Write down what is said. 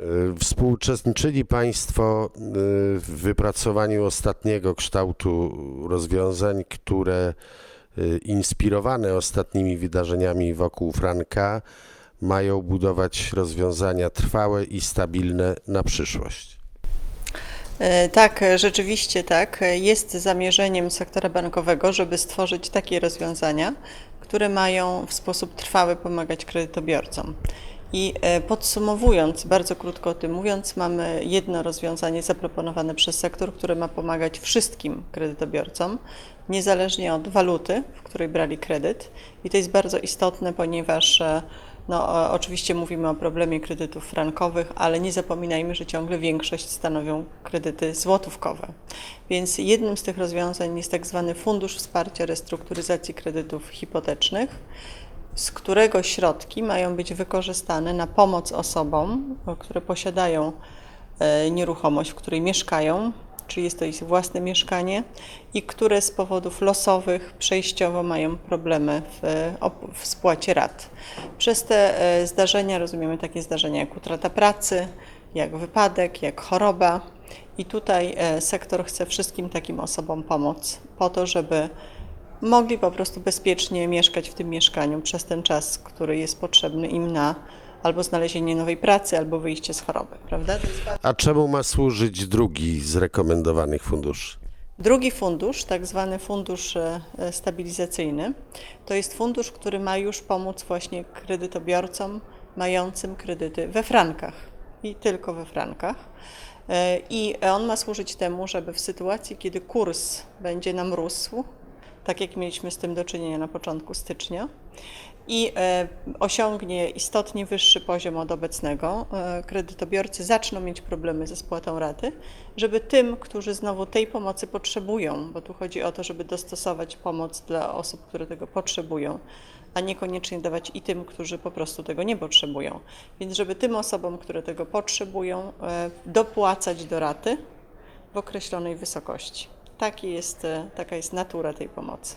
Y, Współuczestniczyli Państwo y, w wypracowaniu ostatniego kształtu rozwiązań, które y, inspirowane ostatnimi wydarzeniami wokół Franka mają budować rozwiązania trwałe i stabilne na przyszłość. E, Tak, e, rzeczywiście tak. E, Jest zamierzeniem sektora bankowego, żeby stworzyć takie rozwiązania, które mają w sposób trwały pomagać kredytobiorcom. I e, podsumowując, bardzo krótko o tym mówiąc, mamy jedno rozwiązanie zaproponowane przez sektor, które ma pomagać wszystkim kredytobiorcom, niezależnie od waluty, w której brali kredyt. I to jest bardzo istotne, ponieważ e, no, oczywiście mówimy o problemie kredytów frankowych, ale nie zapominajmy, że ciągle większość stanowią kredyty złotówkowe. Więc jednym z tych rozwiązań jest tak zwany Fundusz Wsparcia Restrukturyzacji Kredytów Hipotecznych, z którego środki mają być wykorzystane na pomoc osobom, które posiadają e, nieruchomość, w której mieszkają, czy jest to ich własne mieszkanie i które z powodów losowych przejściowo mają problemy w, e, w spłacie rat. Przez te e, zdarzenia rozumiemy takie zdarzenia jak utrata pracy, jak wypadek, jak choroba. I tutaj sektor chce wszystkim takim osobom pomóc po to, żeby mogli po prostu bezpiecznie mieszkać w tym mieszkaniu przez ten czas, który jest potrzebny im na albo znalezienie nowej pracy, albo wyjście z choroby, prawda? A czemu ma służyć drugi z rekomendowanych funduszy? Drugi fundusz, tak zwany fundusz e, stabilizacyjny, to jest fundusz, który ma już pomóc właśnie kredytobiorcom mającym kredyty we frankach i tylko we frankach. E, I on ma służyć temu, żeby w sytuacji, kiedy kurs będzie nam rósł, tak jak mieliśmy z tym do czynienia na początku stycznia, i e, osiągnie istotnie wyższy poziom od obecnego, e, kredytobiorcy zaczną mieć problemy ze spłatą raty, żeby tym, którzy znowu tej pomocy potrzebują, bo tu chodzi o to, żeby dostosować pomoc dla osób, które tego potrzebują, a niekoniecznie dawać i tym, którzy po prostu tego nie potrzebują. Więc żeby tym osobom, które tego potrzebują, e, dopłacać do raty w określonej wysokości. Taki jest, e, taka jest natura tej pomocy.